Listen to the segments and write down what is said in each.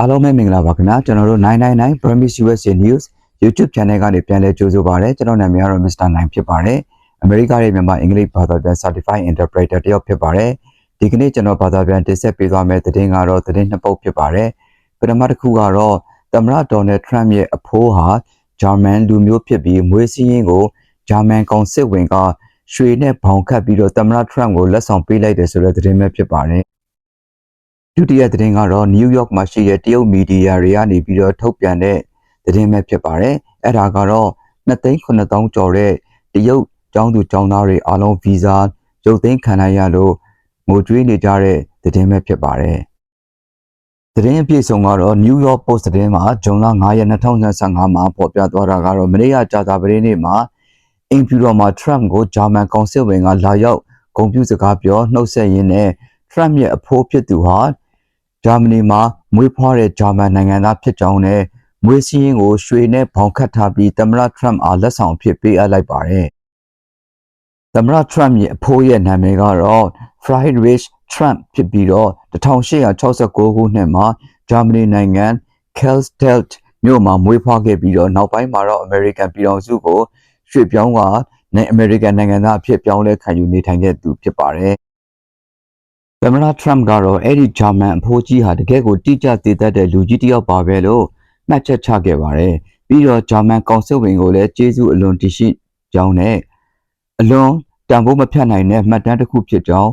အားလုံးပဲမင်္ဂလာပါခင်ဗျာကျွန်တော်တို့999 Promise USA News YouTube Channel ကနေပြန်လည်ကြိုဆိုပါရစေကျွန်တော်နာမည်ကတော့ Mr. 9ဖြစ်ပါတယ်အမေရိကရဲ့မြန်မာအင်္ဂလိပ်ဘာသာပြန် Certified Interpreter တယောက်ဖြစ်ပါတယ်ဒီကနေ့ကျွန်တော်ဘာသာပြန်တင်ဆက်ပေးသွားမယ့်သတင်းကတော့သတင်းနှစ်ပုဒ်ဖြစ်ပါတယ်ပထမတစ်ခုကတော့သမ္မတဒေါ်နယ်ထရန့်ရဲ့အဖိုးဟာဂျာမန်လူမျိုးဖြစ်ပြီးမွေးစည်းရင်းကိုဂျာမန်ကောင်စစ်ဝင်ကရွှေနဲ့ဘောင်ခတ်ပြီးတော့သမ္မတထရန့်ကိုလက်ဆောင်ပေးလိုက်တယ်ဆိုတဲ့သတင်းပဲဖြစ်ပါတယ် ဒုတိယသတင်းကတော့နယူးယောက်မှာရှိတဲ့တရုတ်မီဒီယာတွေကနေပြီးတော့ထုတ်ပြန်တဲ့သတင်းပဲဖြစ်ပါတယ်။အဲ့ဒါကတော့2,900ကျော်တဲ့တရုတ်ကျောင်းသူကျောင်းသားတွေအားလုံးဗီဇာရုပ်သိမ်းခံနိုင်ရလို့ငိုကြွေးနေကြတဲ့သတင်းပဲဖြစ်ပါတယ်။သတင်းအပြည့်စုံကတော့ New York Post သတင်းမှာဇွန်လ9ရက်2025မှာပေါ်ပြသွားတာကတော့မနေ့ကကြာသပတေးနေ့မှာအင်ဖြူတော်မှာ Trump ကိုဂျာမန်ကောင်စစ်ဝင်ကလာရောက်ဂုဏ်ပြုစကားပြောနှုတ်ဆက်ရင်းနဲ့ Trump ရဲ့အဖိုးဖြစ်သူဟာ ဂျာမနီမှာမွေးဖွားတဲ့ဂျာမန်နိုင်ငံသားဖြစ်ကြောင်းနဲ့မွေးစည်းရင်းကိုရွှေနဲ့ဘောင်ခတ်ထားပြီးသမ္မတထရမ့်အားလက်ဆောင်အဖြစ်ပေးအပ်လိုက်ပါတယ်။သမ္မတထရမ့်ရဲ့အဖိုးရဲ့နာမည်ကတော့ Friedrich Trump ဖြစ်ပြီးတော့1869ခုနှစ်မှာဂျာမနီနိုင်ငံ Kelsdelt မြို့မှာမွေးဖွားခဲ့ပြီးတော့နောက်ပိုင်းမှာတော့ American ပြည်ထောင်စုကိုရွှေ့ပြောင်းကနဲ့ American နိုင်ငံသားအဖြစ်ပြောင်းလဲခံယူနေထိုင်ခဲ့သူဖြစ်ပါတယ်။ သမ္မတထရမ့်ကတော့အဲ့ဒီဂျာမန်အဖိုးကြီးဟာတကယ့်ကိုတိကျသေးတတ်တဲ့လူကြီးတစ်ယောက်ပါပဲလို့မှတ်ချက်ချခဲ့ပါတယ်။ပြီးတော့ဂျာမန်ကောင်စစ်ဝင်ကိုလည်းကျေးဇူးအလွန်တရှိကြောင်းနဲ့အလွန်တန်ဖိုးမဖြတ်နိုင်တဲ့မှတ်တမ်းတစ်ခုဖြစ်ကြောင်း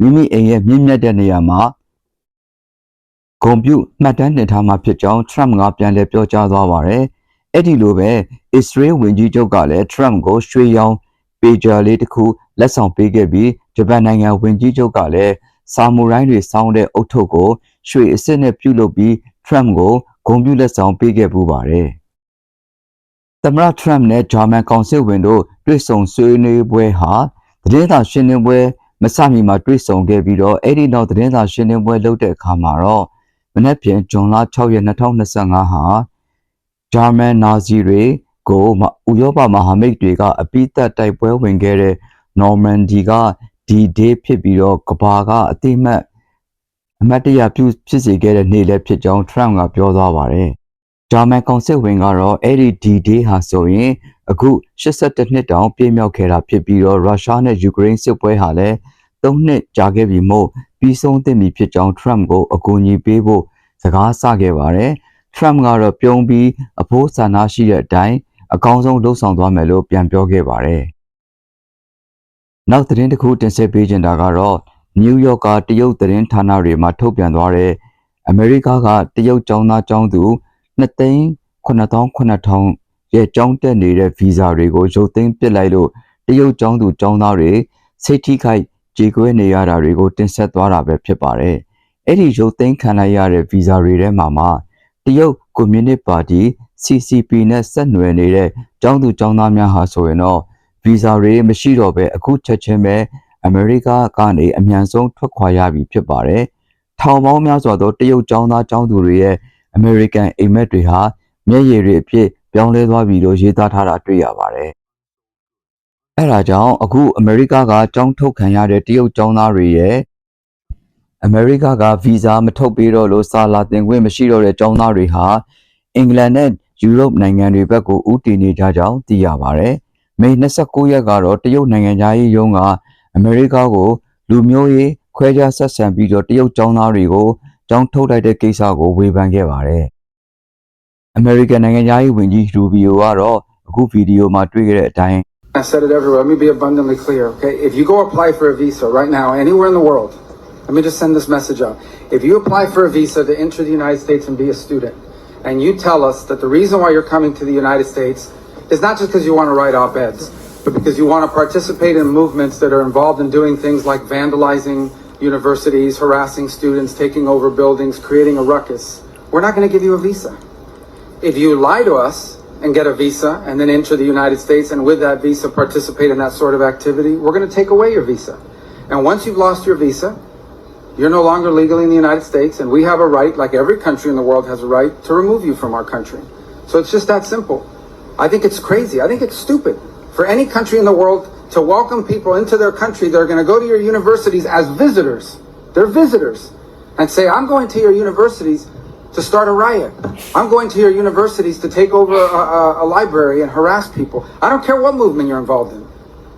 မိမိအိမ်ရဲ့မြင့်မြတ်တဲ့နေရာမှာဂုံပြုမှတ်တမ်းတင်ထားမှာဖြစ်ကြောင်းထရမ့်ကပြန်လည်ပြောကြားသွားပါတယ်။အဲ့ဒီလိုပဲအစ္စရေးဝန်ကြီးချုပ်ကလည်းထရမ့်ကိုရွှေရောင်ပေဂျာလေးတစ်ခုလက်ဆောင်ပေးခဲ့ပြီးဂျပန်နိုင်ငံဝန်ကြီးချုပ်ကလည်း ဆာမူရိုင်းတွေစောင်းတဲ့အုတ်ထုပ်ကိုရွှေအစ်စ်နဲ့ပြုလုပ်ပြီးထရမ့်ကိုဂုဏ်ပြုလက်ဆောင်ပေးခဲ့ပူပါတယ်။သမ္မတထရမ့်နဲ့ဂျာမန်ကောင်စစ်ဝင်တို့တွေ့ဆုံဆွေးနွေးပွဲဟာသတင်းစာရှင်းလင်းပွဲမစမီမှာတွေ့ဆုံခဲ့ပြီးတော့အဲ့ဒီနောက်သတင်းစာရှင်းလင်းပွဲလုပ်တဲ့အခါမှာတော့မနေ့ပြန်ဇွန်လ6ရက်2025ဟာဂျာမန်နာဇီတွေကိုမဥရောပမဟာမိတ်တွေကအပိသက်တိုက်ပွဲဝင်ခဲ့တဲ့နော်မန်ဒီက ဒီဒေးဖြစ်ပြီးတော့ကဘာကအတိမတ်အမတ်တရပြုဖြစ်စေခဲ့တဲ့နေ့လည်းဖြစ်ကြောင်းထရမ့်ကပြောသွားပါတယ်။ဂျာမန်ကောင်စစ်ဝင်ကတော့အဲ့ဒီဒီဒေးဟာဆိုရင်အခု82နှစ်တောင်ပြည့်မြောက်ခဲ့တာဖြစ်ပြီးတော့ရုရှားနဲ့ယူကရိန်းစစ်ပွဲဟာလည်း3နှစ်ကြာခဲ့ပြီမို့ပြီးဆုံးသင့်ပြီဖြစ်ကြောင်းထရမ့်ကိုအကူအညီပေးဖို့စကားဆခဲ့ပါတယ်။ထရမ့်ကတော့ပြုံးပြီးအဖို့ဆန္ဒရှိတဲ့အတိုင်းအကောင်းဆုံးလှုပ်ဆောင်သွားမယ်လို့ပြန်ပြောခဲ့ပါတယ်။ နောက်သတင်းတစ်ခုတင်ဆက်ပေးချင်တာကတော့နယူးယောက်ကတရုတ်သတင်းဌာနတွေမှာထုတ်ပြန်သွားတဲ့အမေရိကကတရုတ်ကျောင်းသားကျောင်းသူ2,900ရဲ့ကျောင်းတက်နေတဲ့ဗီဇာတွေကိုရုပ်သိမ်းပစ်လိုက်လို့တရုတ်ကျောင်းသူကျောင်းသားတွေစိတ်ထိခိုက်ကြေကွဲနေရတာတွေကိုတင်ဆက်သွားတာပဲဖြစ်ပါတယ်။အဲ့ဒီရုပ်သိမ်းခံလိုက်ရတဲ့ဗီဇာတွေထဲမှာမှတရုတ်ကွန်မြူနစ်ပါတီ CCP နဲ့ဆက်နွယ်နေတဲ့ကျောင်းသူကျောင်းသားများဟာဆိုရင်တော့ ဗီဇာတွေမရှိတော့ဘဲအခုချက်ချင်းပဲအမေရိကကနေအမြန်ဆုံးထွက်ခွာရပြီဖြစ်ပါတယ်။ထောင်ပေါင်းများစွာသောတရုတ်ကျောင်းသားကျောင်းသူတွေရဲ့အမေရိကန်အိမ်မက်တွေဟာမျက်ရည်တွေအဖြစ်ပြောင်းလဲသွားပြီလို့ရေးသားထားတာတွေ့ရပါတယ်။အဲဒါကြောင့်အခုအမေရိကကကြောင်းထုတ်ခံရတဲ့တရုတ်ကျောင်းသားတွေရဲ့အမေရိကကဗီဇာမထုတ်ပေးတော့လို့စာလာတင်ခွင့်မရှိတော့တဲ့ကျောင်းသားတွေဟာအင်္ဂလန်နဲ့ယူရိုပနိုင်ငံတွေဘက်ကိုဦးတည်နေကြကြောင်းသိရပါတယ် မေ29ရက်ကတော့တရုတ်နိုင်ငံသားရေးရုံးကအမေရိကကိုလူမျိုးရေးခွဲခြားဆက်ဆံပြီးတော့တရုတ်ចောင်းသားတွေကိုចောင်းထုတ်လိုက်တဲ့ကိစ္စကိုဝေဖန်ခဲ့ပါတယ်။ American နိုင်ငံသားရေးဝန်ကြီးရူဘီယိုကတော့အခုဗီဒီယိုမှာတွေ့ခဲ့တဲ့အတိုင်း I said it everywhere. Let me be abundantly clear, okay? If you go apply for a visa right now, anywhere in the world, let me just send this message out. If you apply for a visa to enter the United States and be a student, and you tell us that the reason why you're coming to the United States is not just because you want to write op eds, but because you want to participate in movements that are involved in doing things like vandalizing universities, harassing students, taking over buildings, creating a ruckus, we're not going to give you a visa. If you lie to us and get a visa and then enter the United States and with that visa participate in that sort of activity, we're going to take away your visa. And once you've lost your visa, you're no longer legally in the United States, and we have a right, like every country in the world has a right, to remove you from our country. So it's just that simple. I think it's crazy. I think it's stupid for any country in the world to welcome people into their country that are going to go to your universities as visitors. They're visitors. And say, I'm going to your universities to start a riot. I'm going to your universities to take over a, a, a library and harass people. I don't care what movement you're involved in.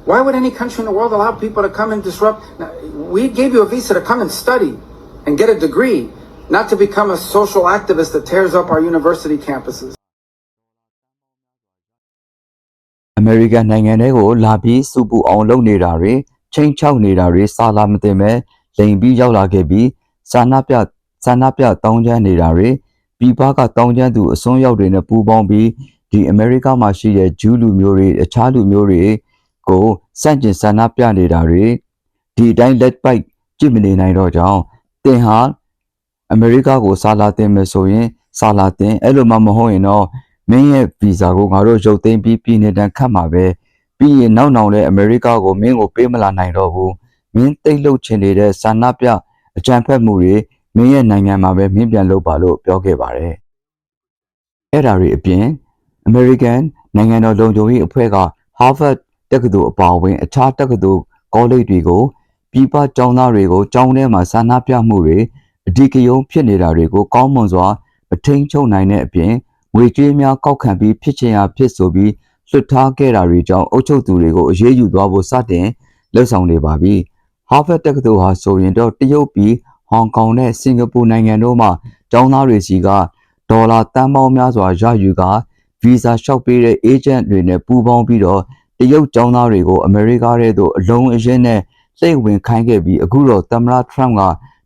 Why would any country in the world allow people to come and disrupt? Now, We gave you a visa to come and study and get a degree, not to become a social activist that tears up our university campuses. မေရိကန်နိုင်ငံတွေကိုလာပြီးစုပူအောင်လုပ်နေတာတွေချိန်ချောက်နေတာတွေစာလာမတင်မဲ့လိန်ပြီးရောက်လာခဲ့ပြီးစာနာပြစာနာပြတောင်းကျမ်းနေတာတွေပြည်ပကတောင်းကျမ်းသူအစွန်းရောက်တွေနဲ့ပူးပေါင်းပြီးဒီအမေရိကမှာရှိတဲ့ဂျူးလူမျိုးတွေအခြားလူမျိုးတွေကိုစန့်ကျင်စာနာပြနေတာတွေဒီအတိုင်းလက်ပိုက်ကြည့်မနေနိုင်တော့ကြောင်းတင်ဟာအမေရိကကိုစာလာတင်မယ်ဆိုရင်စာလာတင်အဲ့လိုမှမဟုတ်ရင်တော့ မင်းရဲ့ဗီဇာကိုငါတို့ရုပ်သိမ်းပြီးပြည်နယ်တန်ခတ်မှာပဲပြီးရင်နောက်နောက်လဲအမေရိကကိုမင်းကိုပေးမလာနိုင်တော့ဘူးမင်းတိတ်လုတ်ချင်နေတဲ့ဆန္ဒပြအကြံဖက်မှုတွေမင်းရဲ့နိုင်ငံမှာပဲမင်းပြန်လုပ်ပါလို့ပြောခဲ့ပါတယ်အဲ့ဒါတွေအပြင် American နိုင်ငံတော်လုံခြုံရေးအဖွဲ့က Harvard တက္ကသိုလ်အပါအဝင်အခြားတက္ကသိုလ်ကောလိပ်တွေကိုပြည်ပကျောင်းသားတွေကိုကျောင်းထဲမှာဆန္ဒပြမှုတွေအဓိကရုဏ်းဖြစ်နေတာတွေကိုကောင်းမွန်စွာမထိန်ချုပ်နိုင်တဲ့အပြင် ငွေကြေးများကောက်ခံပြီးဖြစ်ချင်ရာဖြစ်ဆိုပြီးလွတ်ထားခဲ့တာတွေကြောင့်အုပ်ချုပ်သူတွေကိုအရေးယူသွားဖို့စတင်လှုပ်ဆောင်နေပါပြီ။ Harvard တက္ကသိုလ်ဟာဆိုရင်တော့တရုတ်ပြည်ဟောင်ကောင်နဲ့စင်ကာပူနိုင်ငံတို့မှကျောင်းသားတွေစီကဒေါ်လာတန်ပေါင်းများစွာရယူကာဗီဇာလျှောက်ပေးတဲ့ agent တွေနဲ့ပူးပေါင်းပြီးတော့တရုတ်ကျောင်းသားတွေကိုအမေရိကထဲသို့အလုံးအရင်နဲ့စိတ်ဝင်ခိုင်းခဲ့ပြီးအခုတော့သမ္မတ Trump က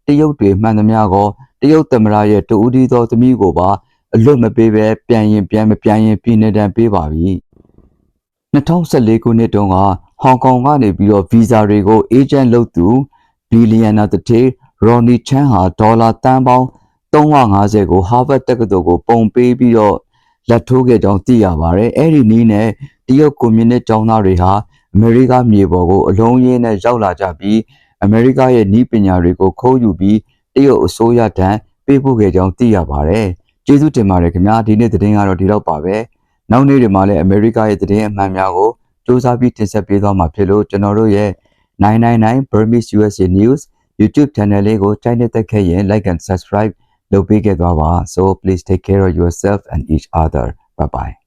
တရုတ်တွေမှန်သမျှကောတရုတ်သမ္မတရဲ့တူဦးဒီသောသမီးကိုပါ အလွတ်မပေးပဲပြန်ရင်ပြန်မပြန်ရင်ပြည်နယ်တန်ပေးပါပြီ2014ခုနှစ်တုန်းကဟောင်ကောင်ကနေပြီးတော့ဗီဇာတွေကို agent လုပ်သူဘီလီယံနာတစ်ထေရော်နီချန်ဟာဒေါ်လာတန်ပေါင်း350ကို Harvard တက္ကသိုလ်ကိုပုံပေးပြီးတော့လက်ထိုးခဲ့ကြောင်းသိရပါတယ်အဲ့ဒီနည်းနဲ့တရုတ်ကွန်မြူနစ်ကျောင်းသားတွေဟာအမေရိကမြေပေါ်ကိုအလုံးရင်းနဲ့ရောက်လာကြပြီးအမေရိကရဲ့ဤပညာတွေကိုခိုးယူပြီးတရုတ်အစိုးရတန်းပေးပို့ခဲ့ကြောင်းသိရပါတယ် ကျေးဇူးတင်ပါတယ်ခင်ဗျာဒီနေ့သတင်းကတော့ဒီတော့ပါပဲနောက်နေ့တွေမှာလည်းအမေရိကရဲ့သတင်းအမှန်များကိုစူးစမ်းပြီးတင်ဆက်ပေးသွားမှာဖြစ်လို့ကျွန်တော်တို့ရဲ့999 Burmese USA News YouTube channel လေးကိုချိန်နဲ့တက်ခဲ့ရင် like and subscribe လုပ်ပေးခဲ့သွားပါ so please take care of yourself and each other bye bye